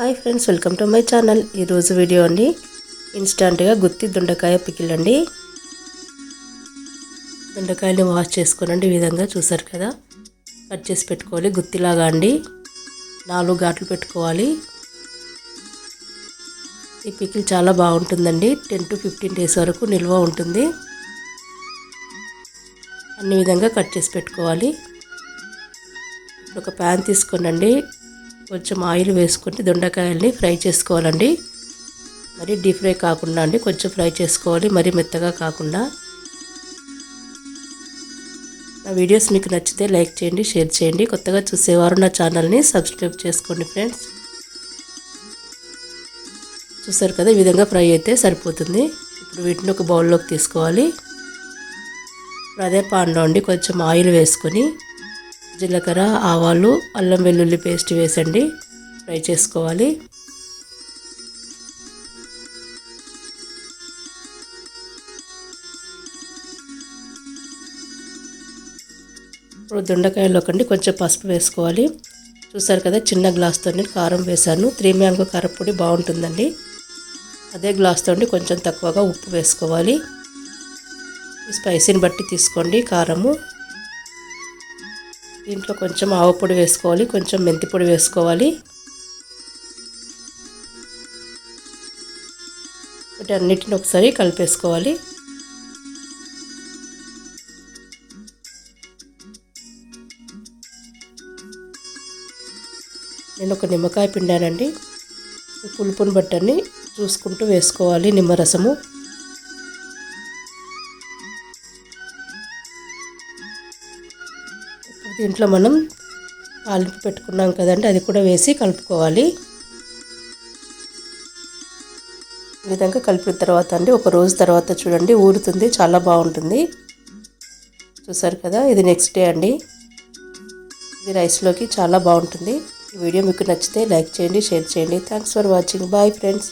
Hi friends welcome to my channel. ఈరోజు video అండి. ఇన్స్టంట్గా గుత్తి దొండకాయ పికిల్ అండి దొండకాయని వాష్ చేసుకోనండి ఈ విధంగా చూసారు కదా. కట్ చేసి పెట్టుకోవాలి గుత్తిలాగా అండి. నాలుగు ఘాట్లు పెట్టుకోవాలి. ఈ పికిల్ చాలా బాగుంటుందండి. టెన్ టు ఫిఫ్టీన్ డేస్ వరకు నిల్వ ఉంటుంది. అన్ని విధంగా కట్ చేసి పెట్టుకోవాలి. ఒక ప్యాన్ తీసుకోనండి. కొంచెం ఆయిల్ వేసుకుంటే దొండకాయల్ని ఫ్రై చేసుకోవాలండి. మరి డీప్ ఫ్రై కాకుండా అండి కొంచెం ఫ్రై చేసుకోవాలి మరి మెత్తగా కాకుండా. నా వీడియోస్ మీకు నచ్చితే లైక్ చేయండి షేర్ చేయండి. కొత్తగా చూసేవారు నా ఛానల్ని సబ్స్క్రైబ్ చేసుకోండి ఫ్రెండ్స్. చూసారు కదా ఈ విధంగా ఫ్రై అయితే సరిపోతుంది. ఇప్పుడు వీటిని ఒక బౌల్లోకి తీసుకోవాలి. ఇప్పుడు అదే పాన్లో అండి కొంచెం ఆయిల్ వేసుకొని జీలకర్ర ఆవాలు అల్లం వెల్లుల్లి పేస్ట్ వేసండి. ఫ్రై చేసుకోవాలి. ఇప్పుడు దొండకాయలో కండి కొంచెం పసుపు వేసుకోవాలి. చూసారు కదా చిన్న గ్లాస్తో కారం వేశాను త్రీ మ్యాంగో కారపొడి బాగుంటుందండి. అదే గ్లాస్తో కొంచెం తక్కువగా ఉప్పు వేసుకోవాలి. స్పైసీని బట్టి తీసుకోండి కారము. దీంట్లో కొంచెం ఆవు పొడి వేసుకోవాలి కొంచెం మెంతి పొడి వేసుకోవాలి. అన్నిటిని ఒకసారి కలిపేసుకోవాలి. నేను ఒక నిమ్మకాయ పిండానండి. పులుపుని బట్టని చూసుకుంటూ వేసుకోవాలి నిమ్మరసము. దీంట్లో మనం తాలింపు పెట్టుకున్నాం కదండి అది కూడా వేసి కలుపుకోవాలి. ఈ విధంగా కలిపిన తర్వాత అండి ఒక రోజు తర్వాత చూడండి ఊరుతుంది చాలా బాగుంటుంది. చూసారు కదా ఇది నెక్స్ట్ డే అండి. ఇది రైస్లోకి చాలా బాగుంటుంది. ఈ వీడియో మీకు నచ్చితే లైక్ చేయండి షేర్ చేయండి. Thanks for watching bye friends